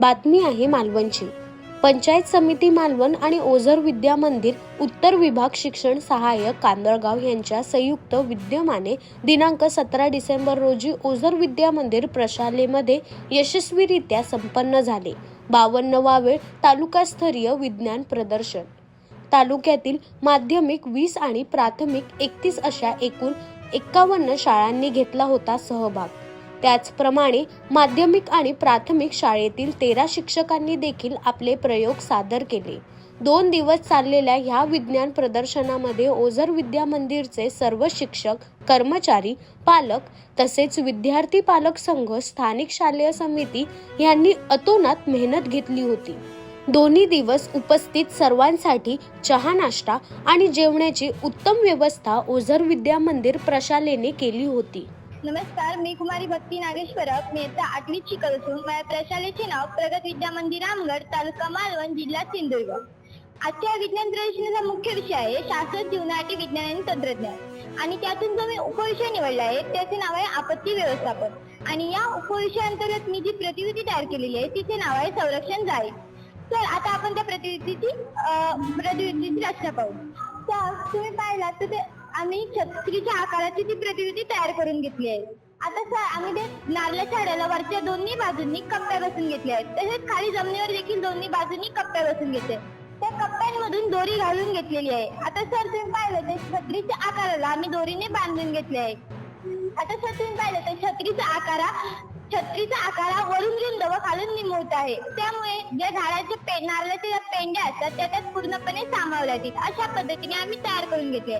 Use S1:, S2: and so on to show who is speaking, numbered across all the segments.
S1: बातमी आहे मालवणची. पंचायत समिती मालवण आणि ओझर विद्या मंदिर उत्तर विभाग शिक्षण सहाय्यक कांदळगाव यांच्या संयुक्त विद्यमाने दिनांक सतरा डिसेंबर रोजी ओझर विद्या मंदिर प्रशालेमध्ये यशस्वीरित्या संपन्न झाले. बावन्नवावे तालुकास्तरीय विज्ञान प्रदर्शन. तालुक्यातील माध्यमिक वीस आणि प्राथमिक एकतीस अशा एकूण एक्कावन्न शाळांनी घेतला होता सहभाग. त्याचप्रमाणे माध्यमिक आणि प्राथमिक शाळेतील तेरा शिक्षकांनी देखील आपले प्रयोग सादर केले. दोन दिवस चाललेल्या ह्या विज्ञान प्रदर्शनामध्ये ओझर विद्या मंदिरचे सर्व शिक्षक कर्मचारी पालक तसेच विद्यार्थी पालक संघ स्थानिक शालेय समिती यांनी अतोनात मेहनत घेतली होती. दोन्ही दिवस उपस्थित सर्वांसाठी चहा नाश्ता आणि जेवणाची उत्तम व्यवस्था ओझर विद्या मंदिर प्रशालेने केली होती.
S2: नमस्कार मी कुमारी भक्ती नागेश्वरक मी आता आठवीत शिकत असून माझ्या प्रशालेचे नाव प्रगत विद्या मंदिर रामगड तालुका मालवण जिल्हा सिंधुदुर्ग. आजच्या विज्ञान प्रदर्शनाचा मुख्य विषय आहे शाश्वत जीवनासाठी विज्ञान आणि तंत्रज्ञान. आणि त्यातून जो मी उपविषय निवडला आहे त्याचे नाव आहे आपत्ती व्यवस्थापन. आणि या उपविषयांतर्गत मी जी प्रतिकृती तयार केलेली आहे तिचे नाव आहे संरक्षण जाळी तर आता आपण त्या प्रतिकृतीची प्रतिकृतीची रचना पाहू. तर तुम्ही पाहिलात तर ते आम्ही छत्रीच्या आकाराची ती प्रतिकृती तयार करून घेतली आहे. आता सर आम्ही ते नारळाच्या झाडाला वरच्या दोन्ही बाजूंनी कप्प्या बसून घेतल्या आहेत. तसेच खाली जमिनीवर देखील दोन्ही बाजूंनी कप्प्या बसून घेतले त्या कप्प्यांमधून दोरी घालून घेतलेली आहे. आता सर तुम्ही पाहिलं ते छत्रीच्या आकाराला आम्ही दोरीने बांधून घेतले आहे. आता सर तुम्ही पाहिलं तर छत्रीचा आकारा छत्रीचा आकारा वरून रुंद व खालून निमुळत आहे. त्यामुळे ज्या झाडाचे पे नारळाच्या ज्या पेंड्या असतात त्या त्यात पूर्णपणे सामावल्या जातील. अशा पद्धतीने आम्ही तयार करून घेतले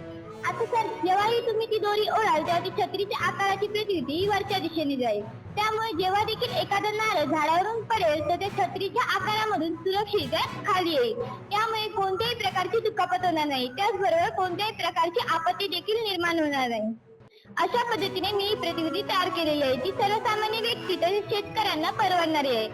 S2: आता सर जेव्हाही तुम्ही ती दोरी ओढाल तेव्हा ती छत्रीच्या आकाराची प्रतिकृती ही वरच्या दिशेने जाईल. त्यामुळे जेव्हा देखील एखादं नारळ झाडावरून पडेल तर ते छत्रीच्या आकारामधून सुरक्षित खाली येईल. त्यामुळे कोणत्याही प्रकारची दुखापत होणार नाही. त्याचबरोबर कोणत्याही प्रकारची आपत्ती देखील निर्माण होणार नाही. अशा पद्धतीने मी ही प्रतिकृती तयार केलेली आहे ती सर्वसामान्य व्यक्ती तसेच शेतकऱ्यांना परवडणारी आहे.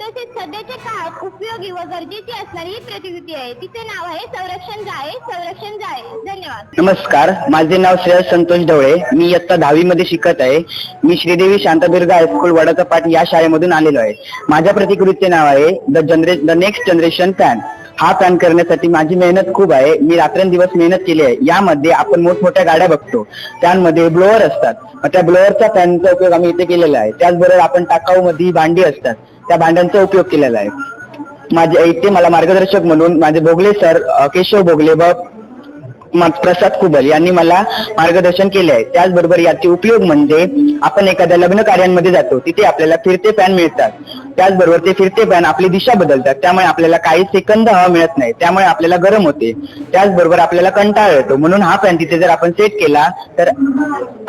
S2: तसेच सध्याच्या काळात उपयोगी व गरजेची असणारी ही प्रतिकृती आहे. तिचे नाव आहे संरक्षण जाळे संरक्षण जाळे. धन्यवाद.
S3: नमस्कार माझे नाव श्रेयस संतोष ढवळे. मी इयत्ता दहावी मध्ये शिकत आहे. मी श्रीदेवी शांतादुर्ग हायस्कूल वडाचा पाठ या शाळेमधून आलेलो आहे. माझ्या प्रतिकृतीचे नाव आहे द जनरे द नेक्स्ट जनरेशन फॅन हा फॅन करण्यासाठी माझी मेहनत खूप आहे. मी रात्रंदिवस मेहनत केली आहे. यामध्ये आपण मोठमोठ्या गाड्या बघतो. त्यांमध्ये ब्लोअर असतात. त्या ब्लोअरचा फॅनचा उपयोग आम्ही इथे केलेला आहे. त्याचबरोबर आपण टाकाऊ मध्ये भांडी असतात. त्या भांड्यांचा उपयोग केलेला आहे. माझे ऐकते मला मार्गदर्शक म्हणून माझे भोगले सर केशव भोगले व प्रसाद कुबल यांनी मला मार्गदर्शन केले आहे त्याचबरोबर याचे उपयोग म्हणजे आपण एखाद्या लग्न कार्यांमध्ये जातो तिथे आपल्याला फिरते पॅन मिळतात. त्याचबरोबर ते फिरते पॅन आपली दिशा बदलतात. त्यामुळे आपल्याला काही सेकंद हवा मिळत नाही. त्यामुळे आपल्याला गरम होते. त्याचबरोबर आपल्याला कंटाळा येतो. म्हणून हा पॅन तिथे जर आपण सेट केला तर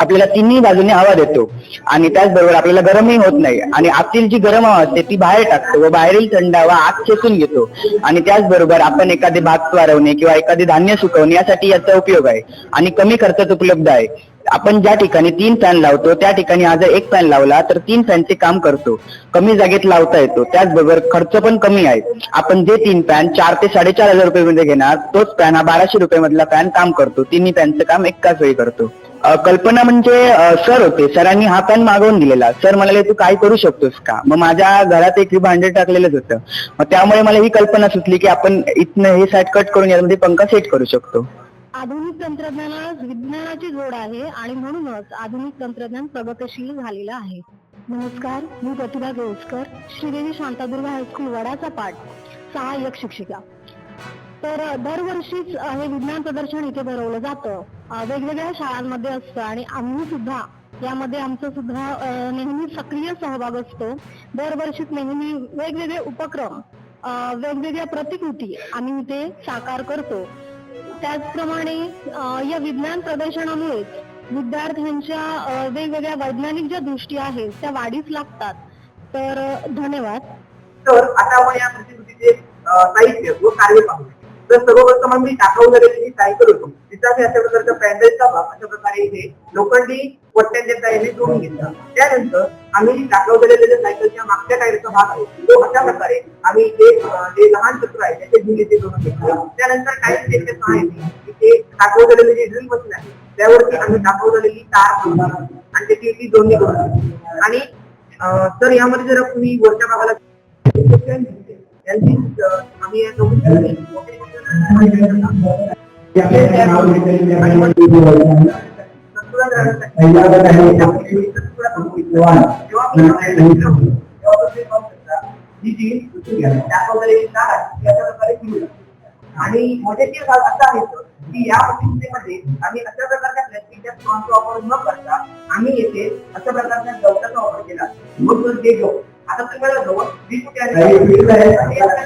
S3: आपल्याला तिन्ही बाजूने हवा देतो. आणि त्याचबरोबर आपल्याला गरमही होत नाही. आणि आतील जी गरम हवा असते ती बाहेर टाकतो व बाहेरील थंड हवा आत खेचून घेतो. आणि त्याचबरोबर आपण एखादे भात वारवणे किंवा एखादे धान्य सुकवणे यासाठी याचा उपयोग आहे आणि कमी खर्चात उपलब्ध आहे. आपण ज्या ठिकाणी तीन फॅन लावतो त्या ठिकाणी हा जर एक फॅन लावला तर तीन फॅनचे काम करतो. कमी जागेत लावता येतो. त्याचबरोबर खर्च पण कमी आहे. आपण जे तीन फॅन चार ते साडेचार हजार रुपये मध्ये घेणार तोच फॅन हा बाराशे रुपये मधला फॅन काम करतो. तिन्ही फॅनचं काम एकाच वेळी करतो. कल्पना म्हणजे सर होते. सरांनी हा फॅन मागवून दिलेला. सर म्हणाले तू काय करू शकतोस का? मग माझ्या घरात एक भांडे टाकलेलंच होतं. मग त्यामुळे मला ही कल्पना सुचली की आपण इथनं हे साईड कट करून यामध्ये पंखा सेट करू शकतो.
S4: आधुनिक तंत्रज्ञानास विज्ञानाची जोड आहे आणि म्हणूनच आधुनिक तंत्रज्ञान प्रगतशील झालेलं आहे. नमस्कार मी प्रतिभा देवस्कर श्रीदेवी शांतादुर्गा हायस्कूल वडाचा पाठ सहाय्यक शिक्षिका. तर दरवर्षीच हे विज्ञान प्रदर्शन इथे भरवलं जातं. वेगवेगळ्या शाळांमध्ये असतं आणि आम्ही सुद्धा यामध्ये आमचा सुद्धा नेहमी सक्रिय सहभाग असतो. दरवर्षीच नेहमी वेगवेगळे उपक्रम वेगवेगळ्या प्रतिकृती आम्ही इथे साकार करतो. त्याचप्रमाणे या विज्ञान प्रदर्शनामुळे विद्यार्थ्यांच्या वेगवेगळ्या वैज्ञानिक ज्या दृष्टी आहेत त्या वाढीस लागतात. तर धन्यवाद.
S5: तर आता आपण या प्रतिकृतीचे साहित्य व कार्य पाहूया. तर सर्वप्रथम आम्ही टाकाऊ झालेली सायकल होतो. तिचा मी अशा प्रकारचा पॅन्डलचा भाग अशा प्रकारे इथे लोखंडी पट्ट्यांच्या साह्याने जोडून घेतला. त्यानंतर आम्ही टाकाऊ झालेल्या सायकलच्या मागच्या टायरचा भाग आहे तो अशा प्रकारे आम्ही इथे जे लहान चक्र आहे त्याचे ड्रिल इथे जोडून घेतलं. त्यानंतर काही स्टेपच्या सहाय्याने इथे टाकाऊ झालेले जे ड्रिल मशीन आहे त्यावरती आम्ही टाकाऊ झालेली तार आणि त्याची इथे जोडणी करून आणि तर यामध्ये जर तुम्ही वरच्या भागाला यांची आम्ही या दोघी आणि मजेशीर भाग असा आहे की या परिस्थितीमध्ये आम्ही अशा प्रकारच्या प्लॅस्टिकच्या स्ट्रॉंगचा वापर न करता आम्ही येथे अशा प्रकारच्या गवताचा वापर केला. मग जे गवत आता गवत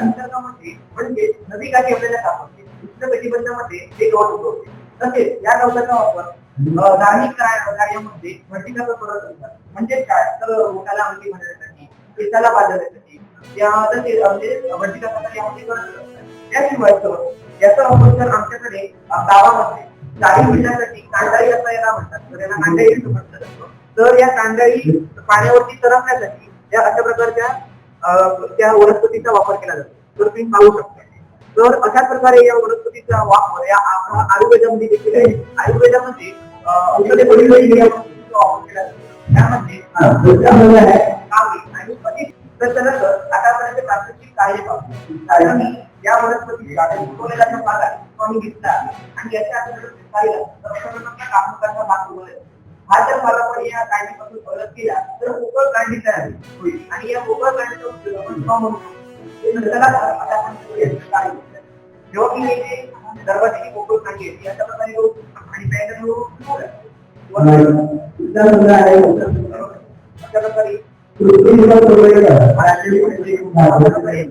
S5: निसर्गामध्ये म्हणजे नदी काठी आपल्याला सापडते उष्ण कटिबंधामध्ये ते गवत उगवते. तसेच या गवताचा वापर धार्मिक कार्य- कार्यामध्ये भटिकाचा करत असतात म्हणजे काय? तर अंगी केसाला बाजारण्यासाठी त्या तसेच म्हणजे भटिका यामध्ये करत असतात त्याशिवाय याचा वापर तर आमच्याकडे गावामध्ये गाडी मिळण्यासाठी कांदाळी असं याला म्हणतात. तर याला जातं तर या कांदाळी पाण्यावरती तरंगण्यासाठी या अशा प्रकारच्या त्या वनस्पतीचा वापर केला जातो. तर तुम्ही पाहू शकता. तर अशा प्रकारे या वनस्पतीचा वापर या आयुर्वेदामध्ये देखील आहे. आयुर्वेदामध्ये औषधे बनवलेली त्यामध्ये आणि आतापर्यंत प्राथमिक कार्य आणि या वनस्पतीचा उगवलेला जो भाग आहे तो आम्ही घेतला आणि याच्या पाहिला तर प्रकारचा कापूसाचा भाग उगवलेला. हा जर मला पण या कांडीपासून परत केला तर पोकळ कांडी तयार होईल. आणि या पोकळ कांडीचा उपयोग आपण आता. काय? जेव्हा दरवाजाची पोकळ आहे ती अशा प्रकारे आणि अशा प्रकारे.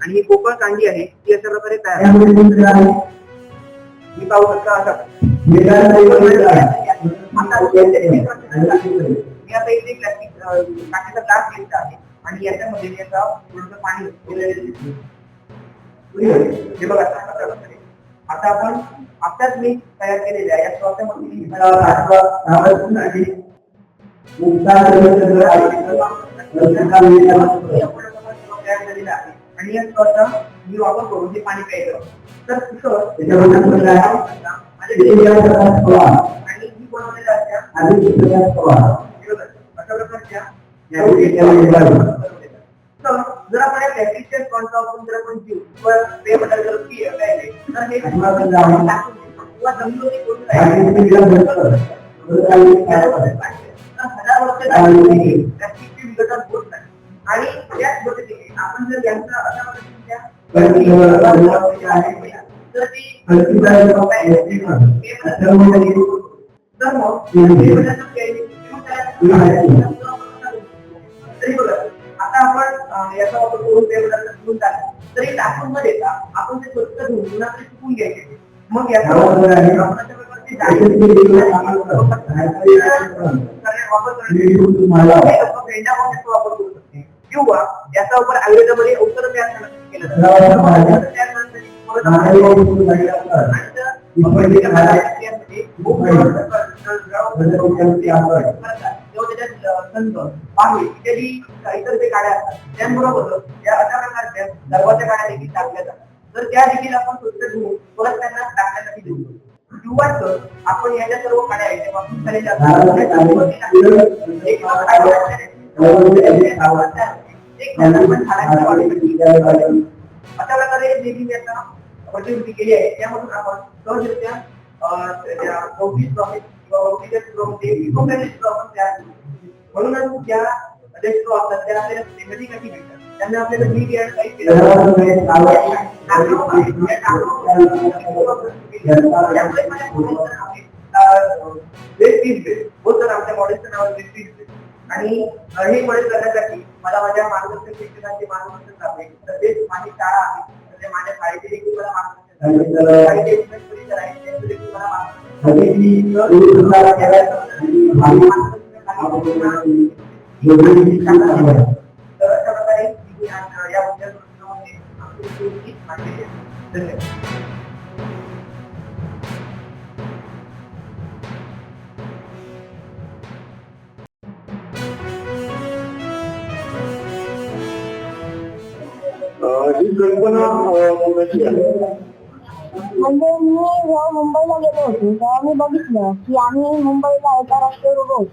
S5: आणि ही पोकळ कांडी आहे ती अशा प्रकारे तयार. मी पाहू शकता अशा मी आता इथे ग्लास घेतला आहे आणि याच्यामध्ये मी आता थोडंसं पाणी. हे बघा. आता आपण आताच मी तयार केलेल्या या श्वासामध्ये तयार झालेला आहे आणि या श्वासा मी वापर करून हे पाणी प्यायचं. तर तिथं माझ्या आणि ही अशा प्रकारच्या जर आपण जर आपण जीव किंवा जर तर हे किंवा जमिनीवरती हजार वर्ष विघटन होत नाही. आणि त्याच पद्धतीने आपण जर यांचा अशा पद्धतीच्या तर ती तर मग किंवा तरी बघा आता आपण याचा वापर करून पेय पदार्थ घेऊन तरी टाकून न देता आपण ते स्वच्छ धुवून पुन्हा ते घ्यायचे मग याचा वापर करू शकते किंवा याचा वापर आयुर्वेदामध्ये औषध तयार खूप संत, इत्यादी इतर जे गाड्या असतात त्यांबरोबर या अशा प्रकारच्या दरवाजा गाड्या देखील टाकल्या जातात तर त्या देखील आपण स्वच्छ धुवून परत त्यांना टाकण्यासाठी देऊ शकतो किंवा आपण याच्या सर्व गाड्या आहेत त्या वापरून झालेल्या असतात. अशा प्रकारे देखील प्रतिकृती केली आहे त्यामधून आपण सहजरित्या त्या प्रॉफिट किंवा प्रॉफिट तयार. म्हणूनच ज्या असतात त्या आपल्याला भेटतात त्यांना काही. हो सर आमच्या मॉडेलचं नाव आहे. आणि हे मॉडेल करण्यासाठी मला माझ्या मार्गदर्शक शिक्षकांचे मार्गदर्शन लाभले तसेच माझी शाळा आहे मार्गदर्शन तर अशा प्रकारे या मुद्द्यावर. धन्यवाद.
S6: ही कल्पना कोणाची आहे?
S7: म्हणजे मी जेव्हा मुंबईला गेलो होतो तेव्हा मी बघितलं की आम्ही मुंबईला एका रस्त्यावर उभो होतो.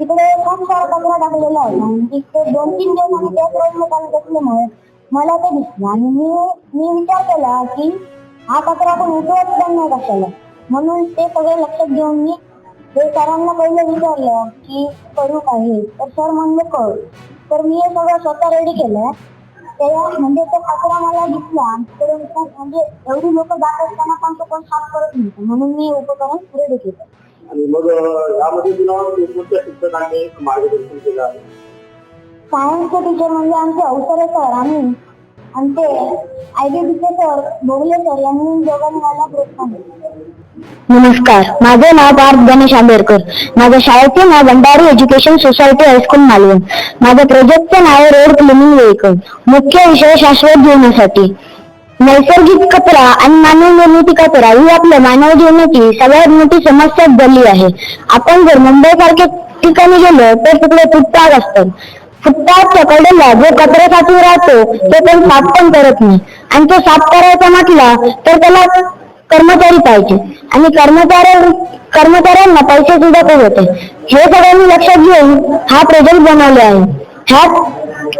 S7: तिकडे खूप सारा कचरा टाकलेला होता. म्हणजे आणि तिथे दोन तीन दिवस आम्ही त्याच रोडने चालत असल्यामुळे मला ते दिसलं. आणि मी मी विचार केला की हा कचरा आपण उठवत पण नाही कशाला. म्हणून ते सगळे लक्षात घेऊन मी ते सरांना पहिले विचारलं की करू काय तर सर म्हणले कर. तर मी हे सगळं स्वतः रेडी केलं. म्हणजे तो कचरा मला दिसला. आणि तिकडून खूप म्हणजे एवढी लोक जात असताना पण तो कोण साफ करत नव्हतं. म्हणून मी उपकरण रेडी केलं.
S6: आणि मग यामध्ये तुला कोणत्या शिक्षकांनी मार्गदर्शन केलं आहे?
S7: सायन्सचे टीचर म्हणजे आमचे अवसरे सर आणि आमचे आयडीचे सर भोगले सर यांनी दोघांनी मला प्रोत्साहन दिलं.
S4: नमस्कार. माझे नाव पार्थ गणेश आंबेडकर. माझ्या शाळेचे नाव Bhandari education society high school Malvan. माझ्या प्रोजेक्टचे नाव रोड क्लिनिंग व्हेकल. मुख्य विषय शाश्वत जीवनासाठी. नैसर्गिक कचरा आणि मानव निर्मिती कचरा ही आपल्या मानव जीवनाची सगळ्यात मोठी समस्या झाली आहे. आपण जर मुंबई सारख्या ठिकाणी गेलो तर तिकडे फुटपाथ असतात. फुटपाथच्या कडेला जो कचरा साचून राहतो ते पण साफ पण करत नाही. आणि तो साफ करायचा म्हटला तर त्याला कर्मचारी पाहिजे. आणि कर्मचारी कर्मचाऱ्यांना पैसे सुद्धा खूप होते. हे सगळ्यांनी लक्षात घेऊन हा प्रोजेक्ट बनवले आहे. ह्या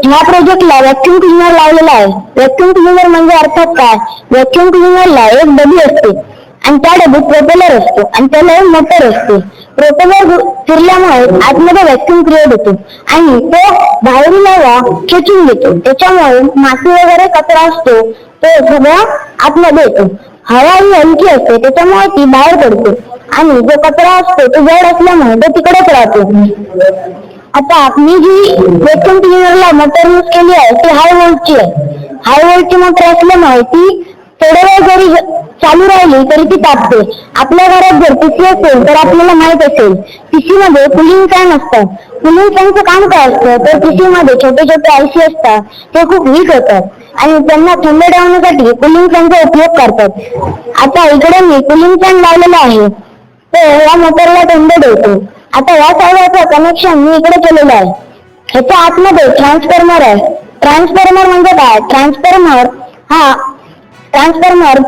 S4: ह्या प्रोजेक्टला व्हॅक्युम क्लिनर लावलेला आहे. व्हॅक्युम क्लिनर म्हणजे अर्थात काय? व्हॅक्युम क्लिनरला एक डबी असते. आणि त्या डबीत प्रोपेलर असतो. आणि त्याला एक मोटर असते. प्रोपेलर फिरल्यामुळे आतमध्ये व्हॅक्युम क्रिएट होतो. आणि तो बाहेरील हवा खेचून घेतो. त्याच्यामुळे माती वगैरे कचरा असतो. तो सगळा आतमध्ये येतो. हवा ही हलकी असते त्याच्यामुळे ती बाहेर पडते. आणि जो कचरा असतो तो जड असल्यामुळे तो तिकडेच राहतो. आता मी जी व्हॅक्युम क्लिनरला मोटर यूज केली आहे ती हाय वोल्टची आहे. हाय वोल्टची मोटर असल्यामुळे ती थोडा वेळ जरी चालू राहिली तरी ती तापते. आपल्या घरात जर पीसी असेल तर आपल्याला माहीत असेल पीसी मध्ये कुलिंग फॅन असतात. कुलिंग फॅनचं काम काय असतं? तर पीसी मध्ये छोटे छोटे आयसी असतात. ते खूप वीक होतात. आणि त्यांना थंड ठेवण्यासाठी कुलिंग फॅनचा उपयोग करतात. आता इकडे मी कुलिंग फॅन लावलेला आहे. तो या मोटरला थंड ठेवतो आता या सर्वाचं कनेक्शन मी इकडे केलेलं आहे. ह्याच्या आतमध्ये ट्रान्सफॉर्मर आहे. ट्रान्सफॉर्मर म्हणजे काय? ट्रान्सफॉर्मर हा ट्रान्सफॉर्मर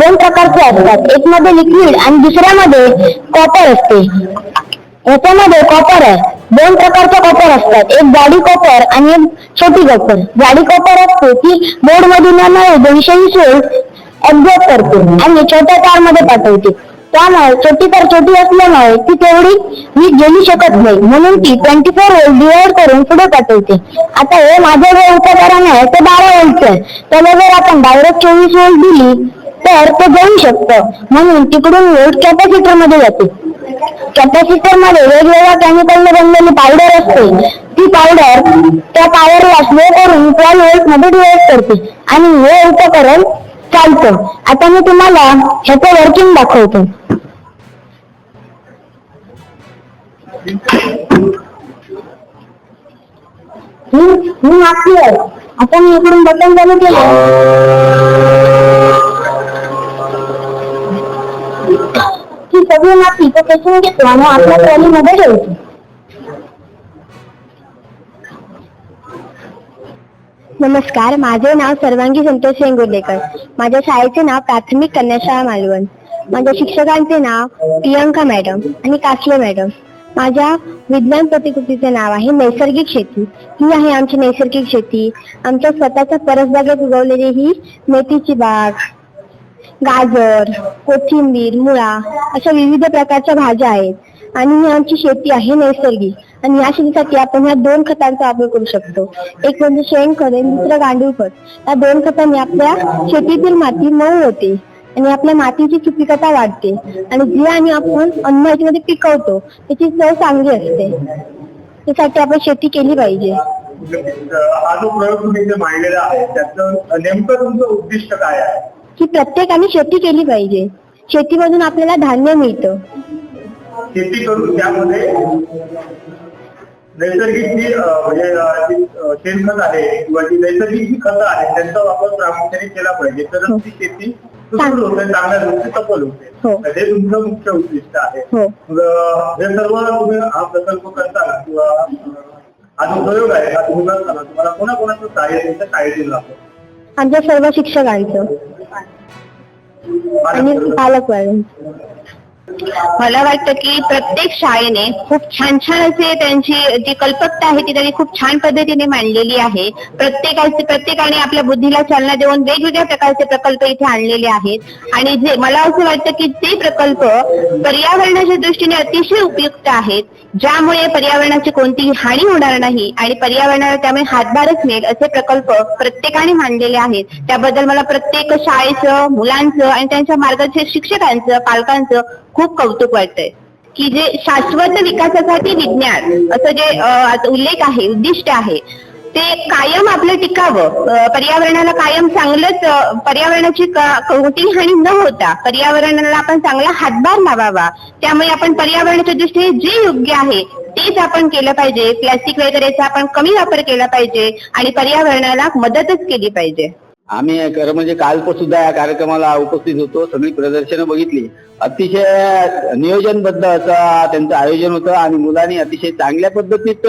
S4: दोन प्रकारचे असतात. एक मध्ये लिक्विड आणि दुसऱ्यामध्ये कॉपर असते. याच्यामध्ये कॉपर आहे. दोन प्रकारचे कॉपर असतात. एक जाडी कॉपर आणि एक छोटी कॉपर जाडी कॉपर असते ती बोर्ड मधून दोनशे वीस वेळ ऑब्झर्व करते. आणि छोट्या कारमध्ये पाठवते. त्यामुळे छोटी तर छोटी असल्यामुळे ती तेवढी वीज गेली शकत नाही. म्हणून ती ट्वेंटी फोर वोल्ट डिवाइड करून पुढे पाठवते. आता हे माझं जे उपकरण आहे ते बारा वोल्टचं आहे. त्याला जर आपण डायरेक्ट चोवीस वोल्ट दिली तर ते जाऊ शकतं. म्हणून तिकडून वोल्ट कॅपॅसिटरमध्ये जाते. कॅपॅसिटरमध्ये वेगवेगळ्या केमिकलने बनलेली पावडर असते. ती पावडर त्या पॉवरला स्लो करून ट्वेल्व व्होल्टमध्ये डिवाइड करते. आणि हे उपकरण चालतं. आता मी तुम्हाला ह्याचं वर्किंग दाखवतो. मी ही आहे. आता मी इकडून बटन चालू केलं. तो खेचून घेतो आणि आपल्या ट्रॉलीमध्ये ठेवतो. नमस्कार माझे नाव सर्वांगी संतोष वेंगुर्लेकर माझ्या शाळेचे नाव प्राथमिक कन्याशाळा मालवण. माझ्या शिक्षकांचे नाव प्रियंका मॅडम आणि कासले मॅडम. माझ्या विज्ञान प्रतिकृतीचे नाव आहे नैसर्गिक शेती. ही आहे आमची नैसर्गिक शेती. आमच्या स्वतःच्या परसबागेत उगवलेली ही मेथीची बाग. गाजर कोथिंबीर मुळा अशा विविध प्रकारच्या भाज्या आहेत. आणि ही आमची शेती आहे नैसर्गिक. आणि या शेतीसाठी आपण ह्या दोन खतांचा वापर करू शकतो. एक म्हणजे शेणखत आणि दुसरं गांडूळ खत या दोन खतांनी आपल्या शेतीतील माती मऊ होते आणि आपल्या मातीची सुपीकता वाढते. आणि जे आणि आपण अन्न याच्यामध्ये पिकवतो त्याची चव चांगली असते. त्यासाठी आपण शेती केली पाहिजे.
S6: हा जो प्रयोग तुम्ही इथे मांडलेला आहे त्याचं नेमकं तुमचं उद्दिष्ट काय आहे?
S7: की प्रत्येकाने शेती केली पाहिजे. शेतीमधून आपल्याला धान्य मिळतं.
S6: शेती करून त्यामध्ये नैसर्गिक जी म्हणजे शेणखत आहे किंवा जी नैसर्गिक जी खतं आहे त्यांचा वापर प्रामुख्याने केला पाहिजे. तर ती शेती सुदृढ होते चांगल्या दृष्टी सफल होते.
S7: हो.
S6: हे तुमचं मुख्य उद्दिष्ट आहे.
S7: हो.
S6: हे सर्व तुम्ही हा प्रकल्प करताना किंवा हा जो प्रयोग आहे हा तुम्ही करताना तुम्हाला कोणाकोणाचं सहाय्य तुमच्या शाळेतील लागतं.
S7: आमच्या सर्व शिक्षकांचं. आणि पालकवाल्यांचं
S8: मला वाटतं की प्रत्येक शाळेने खूप छान छान असे त्यांची जी कल्पकता आहे ती त्यांनी खूप छान पद्धतीने मांडलेली आहे. प्रत्येकाचे प्रत्येकाने आपल्या बुद्धीला चालना देऊन वेगवेगळ्या प्रकारचे प्रकल्प इथे आणलेले आहेत. आणि जे मला असं वाटतं की ते प्रकल्प पर्यावरणाच्या दृष्टीने अतिशय उपयुक्त आहेत ज्यामुळे पर्यावरणाची कोणतीही हानी होणार नाही आणि पर्यावरणाला त्यामुळे हातभारच मिळेल असे प्रकल्प प्रत्येकाने मांडलेले आहेत. त्याबद्दल मला प्रत्येक शाळेचं मुलांचं आणि त्यांच्या मार्गदर्शक शिक्षकांचं पालकांचं खूप कौतुक वाटतंय. की जे शाश्वत विकासासाठी विज्ञान असं जे उल्लेख आहे उद्दिष्ट आहे ते कायम आपलं टिकावं. पर्यावरणाला कायम चांगलंच पर्यावरणाची का- कोणतीही हानी न होता पर्यावरणाला आपण चांगला हातभार लावावा. त्यामुळे आपण पर्यावरणाच्या दृष्टीने जे योग्य आहे तेच आपण केलं पाहिजे. प्लास्टिक वगैरेचा आपण कमी वापर केला पाहिजे आणि पर्यावरणाला मदतच केली पाहिजे.
S3: आम्ही खरं म्हणजे काल सुद्धा या कार्यक्रमाला उपस्थित होतो सगळी प्रदर्शनं बघितली. अतिशय नियोजनबद्ध असं त्यांचं आयोजन होतं आणि मुलांनी अतिशय चांगल्या पद्धतीत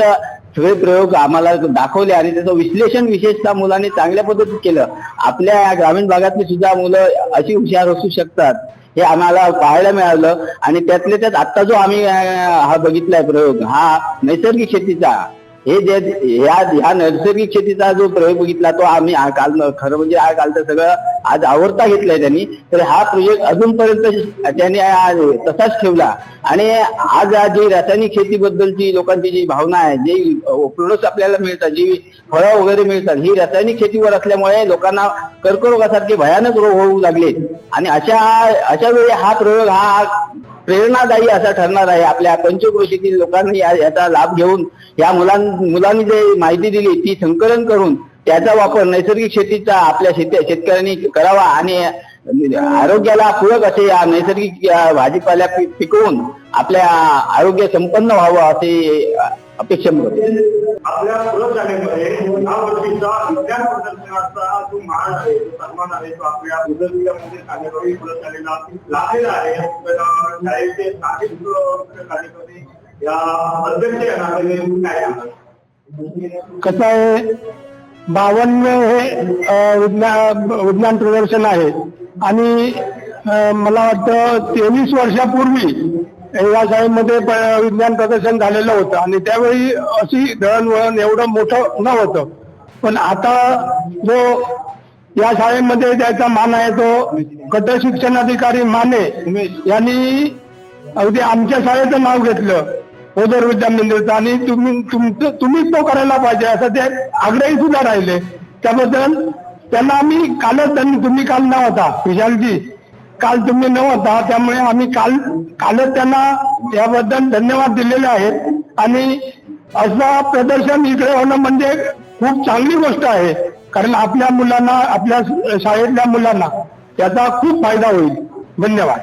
S3: सगळे प्रयोग आम्हाला दाखवले आणि त्याचं विश्लेषण विशेषतः मुलांनी चांगल्या पद्धतीत केलं. आपल्या या ग्रामीण भागातली सुद्धा मुलं अशी हुशार असू शकतात हे आम्हाला पाहायला मिळालं. आणि त्यातल्या त्यात आता जो आम्ही हा बघितलाय प्रयोग हा नैसर्गिक शेतीचा हे जे ह्या ह्या नैसर्गिक शेतीचा जो प्रयोग बघितला तो आम्ही काल खरं म्हणजे हा कालचं सगळं आज आवडता घेतलाय त्यांनी. तर हा प्रोजेक्ट अजूनपर्यंत त्यांनी तसाच ठेवला. आणि आज जी रासायनिक शेतीबद्दलची लोकांची जी भावना आहे जी प्रोडक्ट आपल्याला मिळतात जी फळं वगैरे मिळतात ही रासायनिक शेतीवर असल्यामुळे लोकांना कर्करोगासारखे भयानक रोग होऊ लागले. आणि अशा अशा वेळी हा प्रयोग हा प्रेरणादायी असा ठरणार आहे. आपल्या पंचक्रोशीतील लोकांनी याचा लाभ घेऊन या मुलां मुलांनी जे माहिती दिली ती संकलन करून त्याचा वापर नैसर्गिक शेतीचा आपल्या शेती शेतकऱ्यांनी करावा आणि आरोग्याला पूरक असे या नैसर्गिक भाजीपाल्या पिकवून आपल्या आरोग्य संपन्न व्हावं असे अपेक्षा करतो
S6: आपल्या प्रयोगशाळेमध्ये या वर्षीचा विज्ञान प्रदर्शनाचा जो मान आहे जो सन्मान आहे तो आपल्या उदरविद्यामध्ये कार्यक्रम प्रयोगशाळेला लाभलेला आहे. तर शाळेचे स्थानिक कार्यक्रम या अध्यक्ष काय
S9: कसं आहे? बावन्न हे विज्ञान प्रदर्शन आहे. आणि मला वाटतं तेवीस वर्षापूर्वी या शाळेमध्ये विज्ञान प्रदर्शन झालेलं होतं. आणि त्यावेळी अशी दळणवळण एवढं मोठं नव्हतं. पण आता जो या शाळेमध्ये त्याचा मान आहे तो गट शिक्षणाधिकारी माने यांनी अगदी आमच्या शाळेचं नाव घेतलं ओदर विद्या मंदिरचं. आणि तुम्ही तुमचं तुम्हीच तो करायला पाहिजे असं ते आग्रही सुद्धा राहिले. त्याबद्दल त्यांना आम्ही कालच त्यांनी तुम्ही काल नव्हता विशालजी. काल तुम्ही नव्हता त्यामुळे आम्ही काल कालच त्यांना याबद्दल धन्यवाद दिलेले आहेत. आणि असं प्रदर्शन इकडे होणं म्हणजे खूप चांगली गोष्ट आहे कारण आपल्या मुलांना आपल्या शाळेतल्या मुलांना त्याचा खूप फायदा होईल. धन्यवाद.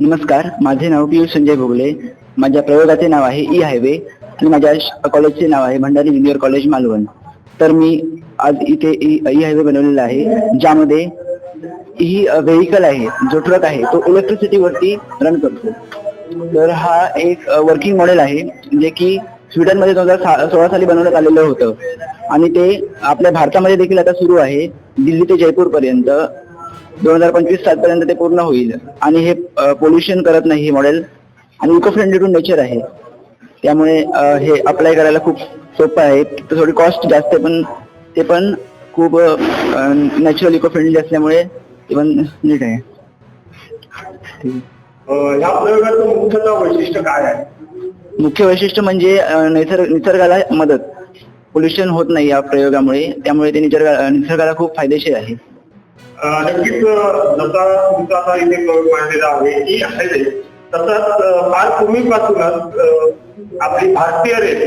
S3: नमस्कार माझे नाव पियुष संजय भोगले. माझ्या प्रयोगाचे नाव आहे ई हायवे आणि माझ्या कॉलेजचे नाव आहे भंडारी ज्युनियर कॉलेज मालवण. तर मी आज इथे e- ई हायवे बनवलेला आहे ज्यामध्ये ही व्हेकल आहे जो ट्रक आहे तो इलेक्ट्रिसिटीवरती रन करतो. तर हा एक वर्किंग मॉडेल आहे जे की स्वीडनमध्ये दोन हजार सोळा साली बनवण्यात आलेलं होतं. आणि ते आपल्या भारतामध्ये देखील आता सुरू आहे दिल्ली ते जयपूर पर्यंत दोन हजार पंचवीस सालपर्यंत ते पूर्ण होईल. आणि हे पोल्युशन करत नाही हे मॉडेल आणि इको फ्रेंडली टू नेचर आहे. त्यामुळे हे अप्लाय करायला खूप सोपं आहे. थोडी कॉस्ट जास्त पण ते पण खूप नॅचरल इको फ्रेंडली असल्यामुळे ते पण नीट आहे.
S6: अं, ह्या प्रयोगाचं मुख्यतः वैशिष्ट्य काय आहे?
S3: मुख्य वैशिष्ट्य म्हणजे निसर्ग निसर्गाला मदत. पोल्युशन होत नाही या प्रयोगामुळे. त्यामुळे ते निसर्गा निसर्गाला खूप फायदेशीर आहे.
S6: नक्कीच जसा तुमचा आता इथे मांडलेला आहे की आहे. तसंच फार पूर्वीपासूनच आपली भारतीय रेल्वे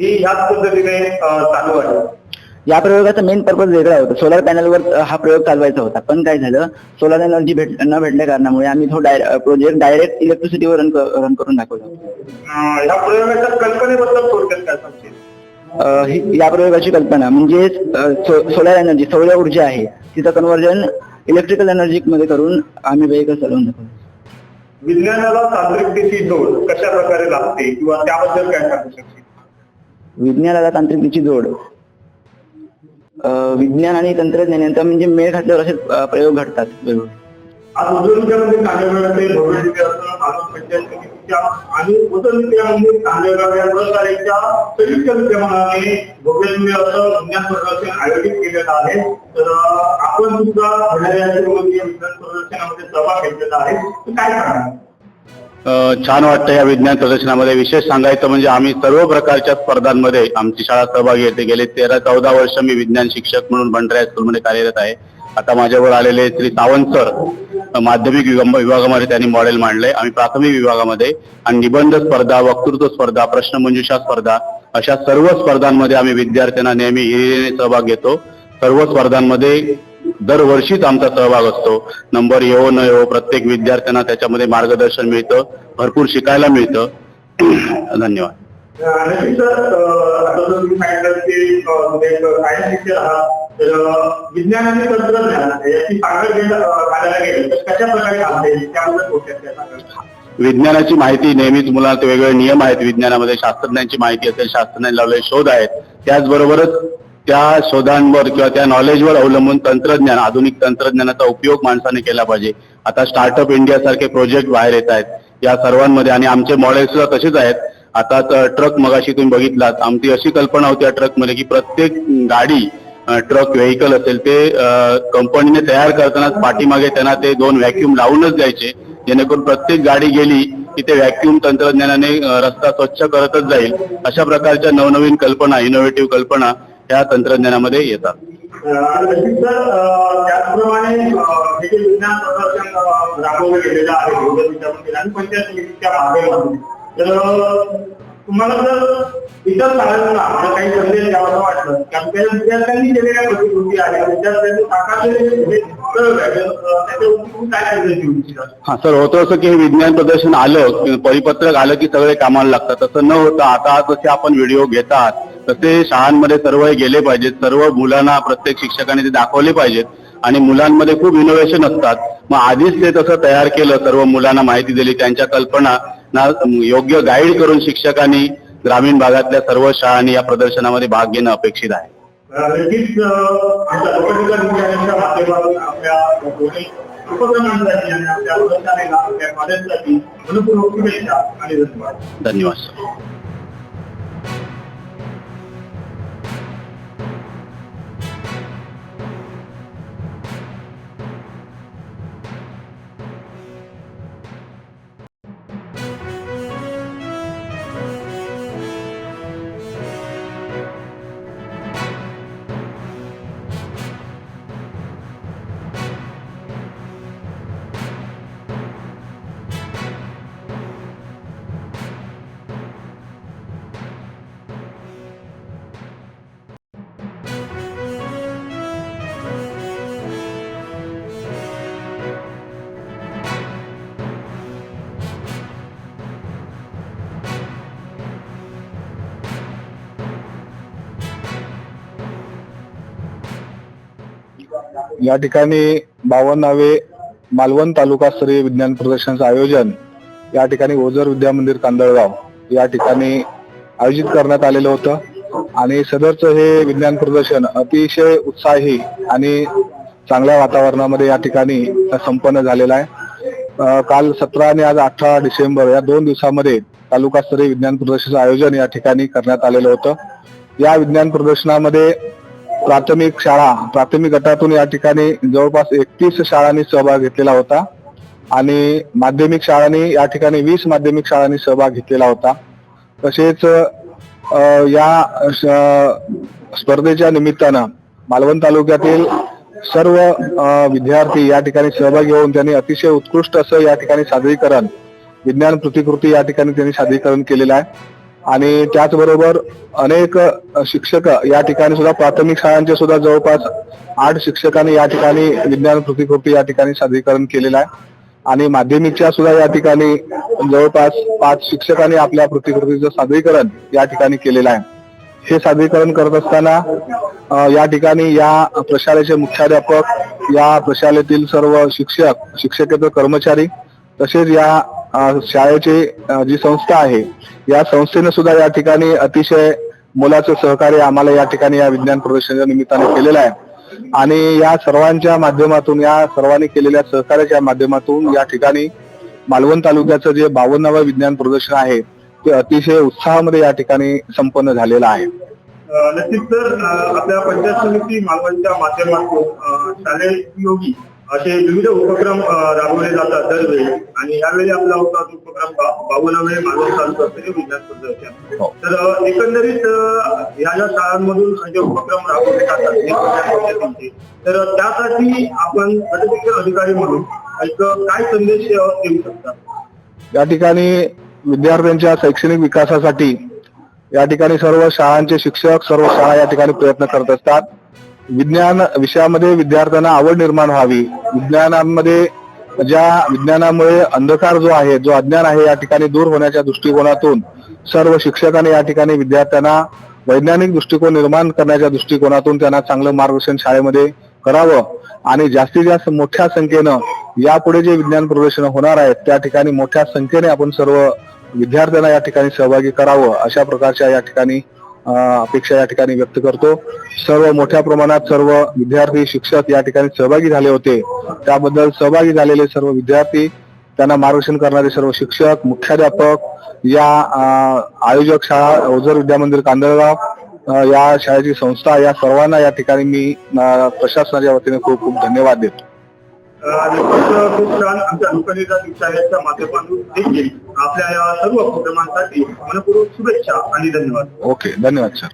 S6: ही ह्याच पद्धतीने चालू आहे.
S3: या प्रयोगाचा मेन पर्पज वेगळा होता. सोलर पॅनलवर हा प्रयोग चालवायचा होता. पण काय झालं? सोलर एनर्जी भेट न भेटल्या कारणामुळे आम्ही तो प्रोजेक्ट डायरेक्ट इलेक्ट्रिसिटीवर रन रन करून दाखवला.
S6: ह्या प्रयोगाच्या कल्पनेबद्दल थोडक्यात काय
S3: ही- या प्रयोगाची कल्पना म्हणजे सोलर एनर्जी सौर ऊर्जा आहे. तिचं कन्वर्जन इलेक्ट्रिकल एनर्जी मध्ये करून आम्ही व्हेकल चालवून दाखवतो
S6: विज्ञानाला तांत्रिकतेची जोड कशा प्रकारे लागते किंवा त्याबद्दल काय सांगू शकते?
S3: विज्ञानाला तांत्रिकतेची जोड. विज्ञान आणि तंत्रज्ञान यांचा म्हणजे मेळ घातल्यावर असे प्रयोग घडतात वेगवेगळे.
S6: आज कांदेगावचे भव्य विद्या असताना मानव आणि उजवणीच्यामध्ये कांदेगाव या प्रकारेच्या संयुक्त विद्यमानाने भव्य असं विज्ञान प्रदर्शन आयोजित केलेलं आहे. तर आपण सुद्धा होणाऱ्या विज्ञान प्रदर्शनामध्ये सहभाग घेतलेला आहे. तर काय सांगणार
S10: छान वाटतं या विज्ञान प्रदर्शनामध्ये. विशेष सांगायचं म्हणजे आम्ही सर्व प्रकारच्या स्पर्धांमध्ये आमची शाळा सहभागी येते गेले तेरा चौदा वर्ष मी विज्ञान शिक्षक म्हणून भंडारा स्कूलमध्ये कार्यरत आहे. आता माझ्यावर आलेले श्री सावंत सर माध्यमिक विभागामध्ये त्यांनी मॉडेल मांडले. आम्ही प्राथमिक विभागामध्ये आणि निबंध स्पर्धा वक्तृत्व स्पर्धा प्रश्नमंजुषा स्पर्धा अशा सर्व स्पर्धांमध्ये आम्ही विद्यार्थ्यांना नेहमी हिरिरीने सहभाग घेतो. सर्व स्पर्धांमध्ये दरवर्षीच आमचा सहभाग असतो. नंबर येवो न येवो प्रत्येक विद्यार्थ्यांना त्याच्यामध्ये मार्गदर्शन मिळतं भरपूर शिकायला मिळतं. धन्यवाद.
S6: सर आता तुम्ही सांगितलं की विज्ञान आणि तंत्रज्ञान याची सांगड घालायला गेलं तर कशा प्रकारे घालता येईल त्याबद्दल थोडक्यात
S10: विज्ञानाची माहिती नेहमीच मुलांना वेगवेगळे नियम आहेत. विज्ञानामध्ये शास्त्रज्ञांची माहिती असेल शास्त्रज्ञांनी लावलेले शोध आहेत. त्याचबरोबरच त्या शोधांवर किंवा त्या नॉलेजवर अवलंबून तंत्रज्ञान आधुनिक तंत्रज्ञानाचा उपयोग माणसाने केला पाहिजे. आता स्टार्टअप इंडिया सारखे प्रोजेक्ट बाहेर येत आहेत. या सर्वांमध्ये आणि आमचे मॉडेल सुद्धा तसेच आहेत. आता ट्रक मगाशी तुम्ही बघितलात. आमची अशी कल्पना होती या ट्रकमध्ये की प्रत्येक गाडी ट्रक व्हेकल असेल ते कंपनीने तयार करतानाच पाठीमागे त्यांना ते दोन व्हॅक्यूम लावूनच द्यायचे जेणेकरून प्रत्येक गाडी गेली की ते व्हॅक्यूम तंत्रज्ञानाने रस्ता स्वच्छ करतच जाईल अशा प्रकारच्या नवनवीन कल्पना इनोव्हेटिव्ह कल्पना ह्या तंत्रज्ञानामध्ये येतात.
S6: त्याचप्रमाणे हे जे विज्ञान प्रदर्शन गेलेलं आहे पंचायत समितीच्या माध्यमातून. तर तुम्हाला जर इतर शाळांना मला काही संदेश द्यावासा वाटलं की विद्यार्थ्यांनी केलेल्या प्रतिकृती आहे विद्यार्थ्यांनी साकारलेले
S10: हा सर होतं असं की हे विज्ञान प्रदर्शन आलं परिपत्रक आलं की सगळे कामाला लागतात. तसं न होता आता जसे आपण व्हिडिओ घेतात तसे शाळांमध्ये सर्व हे गेले पाहिजेत. सर्व मुलांना प्रत्येक शिक्षकाने ते दाखवले पाहिजेत. आणि मुलांमध्ये खूप इनोव्हेशन असतात. मग आधीच ते तसं तयार केलं सर्व मुलांना माहिती दिली त्यांच्या कल्पना ना योग्य गाईड करून शिक्षकांनी ग्रामीण भागातल्या सर्व शाळांनी या प्रदर्शनामध्ये भाग घेणं अपेक्षित आहे.
S6: नक्कीच
S11: या ठिकाणी बावन्नावे मालवण तालुकास्तरीय विज्ञान प्रदर्शनाचं आयोजन या ठिकाणी ओझर विद्या मंदिर कांदळगाव या ठिकाणी आयोजित करण्यात आलेलं होतं. आणि सदरचं हे विज्ञान प्रदर्शन अतिशय उत्साही आणि चांगल्या वातावरणामध्ये या ठिकाणी संपन्न झालेलं आहे. काल सतरा आणि आज अठरा डिसेंबर या दोन दिवसामध्ये तालुकास्तरीय विज्ञान प्रदर्शनाचं आयोजन या ठिकाणी करण्यात आलेलं होतं. या विज्ञान प्रदर्शनामध्ये प्राथमिक शाळा प्राथमिक गटातून या ठिकाणी जवळपास एकतीस शाळांनी सहभाग घेतलेला होता. आणि माध्यमिक शाळांनी या ठिकाणी वीस माध्यमिक शाळांनी सहभाग घेतलेला होता. तसेच या स्पर्धेच्या निमित्तानं मालवण तालुक्यातील सर्व विद्यार्थी या ठिकाणी सहभागी होऊन त्यांनी अतिशय उत्कृष्ट असं या ठिकाणी सादरीकरण विज्ञान प्रतिकृती या ठिकाणी त्यांनी सादरीकरण केलेलं आहे. आणि त्याचबरोबर अनेक शिक्षक या ठिकाणी सुद्धा प्राथमिक शाळांचे सुद्धा जवळपास आठ शिक्षकांनी या ठिकाणी विज्ञान प्रतिकृती या ठिकाणी सादरीकरण केलेलं आहे. आणि माध्यमिकच्या सुद्धा या ठिकाणी जवळपास पाच शिक्षकांनी आपल्या कृतीकृतीचं सादरीकरण या ठिकाणी केलेलं आहे. हे सादरीकरण करत असताना या ठिकाणी या प्रशालेचे मुख्याध्यापक या प्रशालेतील सर्व शिक्षक शिक्षकेतर कर्मचारी तसेच या शाळेची जी संस्था आहे या संस्थेने सुद्धा या ठिकाणी अतिशय मोलाचं सहकार्य आम्हाला या ठिकाणी या विज्ञान प्रदर्शनाच्या निमित्ताने केलेलं आहे. आणि या सर्वांच्या माध्यमातून या सर्वांनी केलेल्या सहकार्याच्या माध्यमातून या ठिकाणी मालवण तालुक्याचं जे बावन्नावं विज्ञान प्रदर्शन आहे ते अतिशय उत्साहामध्ये या ठिकाणी संपन्न झालेलं आहे.
S6: नक्कीच तर आपल्या पंचायत समिती मालवणच्या माध्यमातून शालेय योगी असे विविध उपक्रम राबवले जातात दरवेळी. आणि यावेळी आपला होता उपक्रम बा- बावन्नावे मालवण तालुका स्तरीय विज्ञान प्रदर्शन
S11: हो.
S6: तर एकंदरीत या ज्या शाळांमधून जे उपक्रम राबवले जातात तर त्यासाठी आपण गटशिक्षण अधिकारी म्हणून एक काय संदेश देऊ शकता?
S11: या ठिकाणी विद्यार्थ्यांच्या शैक्षणिक विकासासाठी या ठिकाणी सर्व शाळांचे शिक्षक सर्व शाळा या ठिकाणी प्रयत्न करत असतात. विज्ञान विषयामध्ये विद्यार्थ्यांना आवड निर्माण व्हावी. विज्ञानामध्ये ज्या विज्ञानामुळे अंधकार जो आहे जो अज्ञान आहे या ठिकाणी दूर होण्याच्या दृष्टिकोनातून सर्व शिक्षकांनी या ठिकाणी विद्यार्थ्यांना वैज्ञानिक दृष्टिकोन निर्माण करण्याच्या दृष्टिकोनातून त्यांना चांगलं मार्गदर्शन शाळेमध्ये करावं. आणि जास्तीत जास्त मोठ्या संख्येनं यापुढे जे विज्ञान प्रदर्शन होणार आहेत त्या ठिकाणी मोठ्या संख्येने आपण सर्व विद्यार्थ्यांना या ठिकाणी सहभागी करावं अशा प्रकारच्या या ठिकाणी अपेक्षा या ठिकाणी व्यक्त करतो. सर्व मोठ्या प्रमाणात सर्व विद्यार्थी शिक्षक या ठिकाणी सहभागी झाले होते. त्याबद्दल सहभागी झालेले सर्व विद्यार्थी त्यांना मार्गदर्शन करणारे सर्व शिक्षक मुख्याध्यापक या आयोजक शाळा ओझर विद्यामंदिर कांदळगाव या शाळेची संस्था या सर्वांना या ठिकाणी मी प्रशासनाच्या वतीने खूप खूप धन्यवाद देतो.
S6: नक्कीच खूप छान आमच्या लोकनेता दिवसाच्या माध्यमातून देखील आपल्या या सर्व उपक्रमांसाठी मनपूर्वक शुभेच्छा आणि धन्यवाद.
S11: ओके धन्यवाद सर